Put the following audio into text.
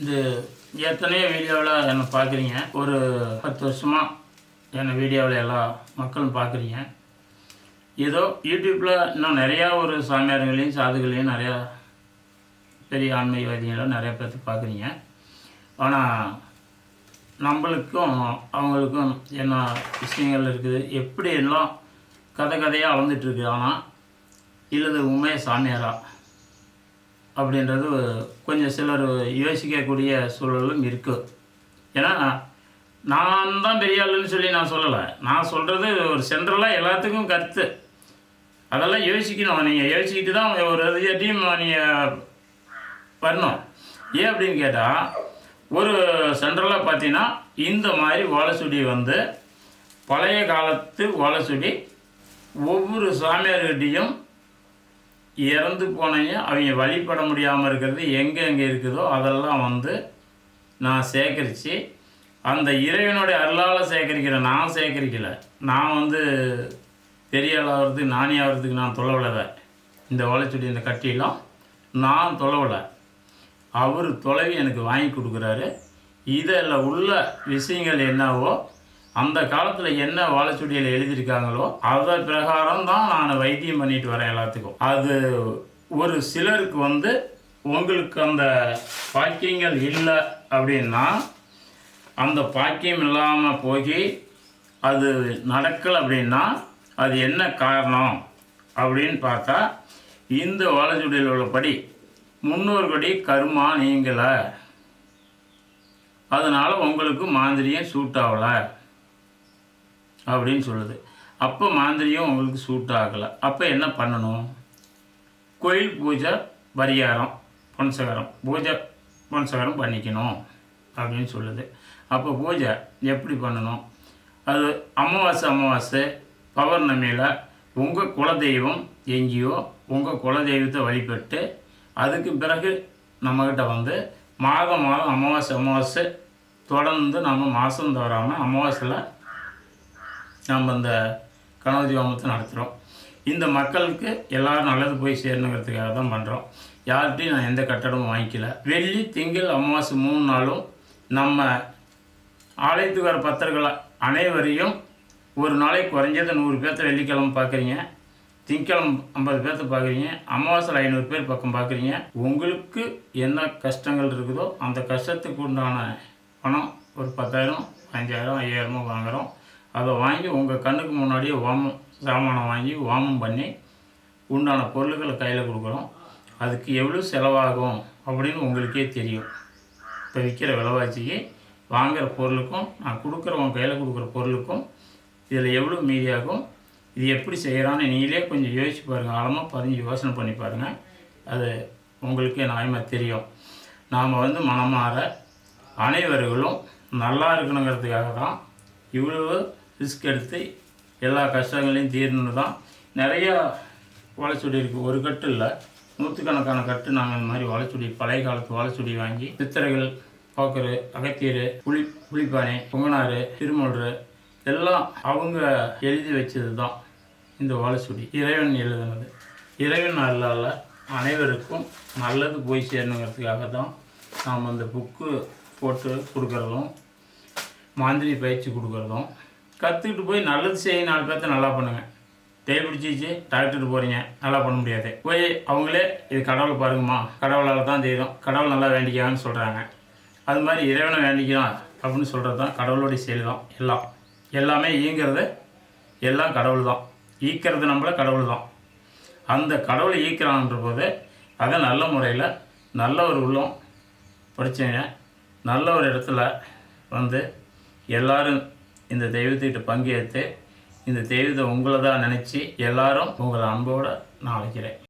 இது எத்தனையோ வீடியோவில் என்னை பார்க்குறீங்க. ஒரு பத்து வருஷமாக என்னை வீடியோவில் எல்லா மக்களும் பார்க்குறீங்க. ஏதோ யூடியூப்பில் இன்னும் நிறையா ஒரு சாமியார்களையும் சாதுகளையும் நிறையா பெரிய ஆன்மீகவாதிகளும் நிறைய பேர்த்து பார்க்குறீங்க. ஆனால் நம்மளுக்கும் அவங்களுக்கும் என்ன விஷயங்கள் இருக்குது? எப்படி எல்லாம் கதை கதையாக அளந்துட்டுருக்கு ஆனால் இல்லது உண்மையை சாமியாரா? அப்படின்றது கொஞ்சம் சிலர் யோசிக்கக்கூடிய சூழலும் இருக்குது ஏன்னா நான் தான் பெரிய ஆளுன்னு சொல்லி நான் சொல்லலை. நான் சொல்கிறது ஒரு சென்ட்ரலாக எல்லாத்துக்கும் கருத்து. அதெல்லாம் யோசிக்கணும். நீங்கள் யோசிக்கிட்டு தான் ஒரு இதையும் நீங்கள் வரணும். ஏன் அப்படின்னு கேட்டால் ஒரு சென்ட்ரலாக பார்த்தீங்கன்னா இந்த மாதிரி ஓலைச்சுடி வந்து பழைய காலத்து ஓலைச்சுடி ஒவ்வொரு சாமியார்கிட்டையும் இறந்து போனவங்க அவங்க வழிபட முடியாமல் இருக்கிறது எங்கே எங்கே இருக்குதோ அதெல்லாம் வந்து நான் சேகரித்து அந்த இறைவனுடைய அருளால் சேகரிக்கிறேன் நான் சேகரிக்கலை. நான் வந்து பெரிய ஆளாகிறதுக்கு நானே ஆகிறதுக்கு நான் தொலைவில்லை இந்த ஓலைச்சுடி இந்த கட்டியெல்லாம் நான் தொலைவில்லை அவர் தொலைவி எனக்கு வாங்கி கொடுக்குறாரு. இதில் உள்ள விஷயங்கள் என்னவோ அந்த காலத்தில் என்ன வாழைச்சுடியில் எழுதியிருக்காங்களோ அதை பிரகாரம் தான் நான் வைத்தியம் பண்ணிட்டு வரேன் எல்லாத்துக்கும். அது ஒரு சிலருக்கு வந்து உங்களுக்கு அந்த பாக்கியங்கள் இல்லை அப்படின்னா அந்த பாக்கியம் இல்லாமல் போய் அது நடக்கலை அப்படின்னா அது என்ன காரணம் அப்படின்னு பார்த்தா இந்த வாழைச்சுடியில் உள்ளபடி முன்னோர்படி கருமா நீங்கலை. அதனால் உங்களுக்கு மாந்திரியம் சூட் ஆகலை. அப்படின்னு சொல்லுது. அப்போ மாந்திரியம் உங்களுக்கு சூட் ஆகலை. அப்போ என்ன பண்ணணும்? கோயில் பூஜை பரிகாரம் பொன்சகரம் பூஜை பொன்சகரம் பண்ணிக்கணும் அப்படின்னு சொல்லுது. அப்போ பூஜை எப்படி பண்ணணும்? அது அமாவாசை அமாவாசை பௌர்ணமியில் உங்கள் குலதெய்வம் எங்கேயோ உங்கள் குலதெய்வத்தை வழிபட்டு அதுக்கு பிறகு நம்மக்கிட்ட வந்து மாதம் மாதம் அமாவாசை அமாவாசை தொடர்ந்து நம்ம மாதம் தவறாமல் அமாவாசையில் நம்ம இந்த கணவதி ஹோமத்தை நடத்துகிறோம் இந்த மக்களுக்கு எல்லோரும் நல்லது போய் சேரணுங்கிறதுக்காக தான் பண்ணுறோம் யார்கிட்டையும் நான் எந்த கட்டடமும் வாங்கிக்கல. வெள்ளி திங்கள் அமாவாசை மூணு நாளும் நம்ம ஆலயத்துக்கு வர பக்தர்களை அனைவரையும் ஒரு நாளைக்கு குறைஞ்சது நூறு பேர்த்த வெள்ளிக்கிழமை பார்க்குறீங்க திங்கக்கிழமை ஐம்பது பேர்த்த பார்க்குறீங்க அமாவாசையில் ஐநூறு பேர் பக்கம் பார்க்குறீங்க உங்களுக்கு என்ன கஷ்டங்கள் இருக்குதோ அந்த கஷ்டத்துக்கு உண்டான பணம் ஒரு பத்தாயிரம் அஞ்சாயிரம் ஐயாயிரமோ வாங்குகிறோம் அதை வாங்கி உங்கள் கண்ணுக்கு முன்னாடியே ஓமம் சாமானம் வாங்கி ஓமம் பண்ணி உண்டான பொருள்களை கையில் கொடுக்குறோம். அதுக்கு எவ்வளோ செலவாகும் அப்படின்னு உங்களுக்கே தெரியும். இப்போ விற்கிற விலைவாசிக்கு வாங்குகிற பொருளுக்கும் நான் கொடுக்குறவங்க கையில் கொடுக்குற பொருளுக்கும் இதில் எவ்வளோ மீதியாகும் இது எப்படி செய்கிறான்னு நீங்களே கொஞ்சம் யோசிச்சு பாருங்கள் ஆழமாக பதிஞ்சு யோசனை பண்ணி பாருங்கள் அது உங்களுக்கே நியாயமாக தெரியும். நாம் வந்து மனமாற அனைவர்களும் நல்லா இருக்கணுங்கிறதுக்காக தான் இவ்வளவு ரிஸ்க் எடுத்து எல்லா கஷ்டங்களையும் தீரணுன்னு தான் நிறையா வாழைச்செடி இருக்குது ஒரு கட்டு இல்லை. நூற்றுக்கணக்கான கட்டு நாங்கள் இந்த மாதிரி வாழைச்செடி பழைய காலத்து வாழைச்செடி வாங்கி சித்திரைகள் போக்கரு அகத்தியர் புளி புளிப்பானை பொங்கனாறு திருமொழு எல்லாம் அவங்க எழுதி வச்சது தான் இந்த வாழைச்செடி இறைவன் எழுதுனது. இறைவன் அல்லால அனைவருக்கும் நல்லது போய் சேரணுங்கிறதுக்காக தான் நாம் அந்த புக்கு போட்டு கொடுக்குறதும் மாந்திரி பயிற்சி கொடுக்குறதும் கற்றுக்கிட்டு போய் நல்லது செய்ய நாலு பேர்த்த நல்லா பண்ணுங்கள் தேய் பிடிச்சிச்சு டாக்டர்கிட்ட போகிறீங்க நல்லா பண்ண முடியாது. போய் அவங்களே இது கடவுளை பாருங்கம்மா கடவுளால் தான் தெரியும் கடவுள் நல்லா வேண்டிக்கிறான்னு சொல்கிறாங்க அது மாதிரி இறைவனை வேண்டிக்கலாம் அப்படின்னு சொல்கிறது தான் கடவுளுடைய செயல் தான் எல்லாம். எல்லாமே ஈங்கிறது எல்லாம் கடவுள் தான் ஈக்கிறது நம்மள கடவுள் தான் அந்த கடவுளை ஈக்கிறான்ற போது அதை நல்ல முறையில் நல்ல ஒரு உள்ளம் படித்தவங்க நல்ல ஒரு இடத்துல வந்து எல்லாரும் இந்த தெய்வத்துக்கிட்ட பங்கேற்று இந்த தெய்வத்தை உங்களை தான் நினச்சி எல்லாரும் உங்களை அன்போடு நான் அழைக்கிறேன்.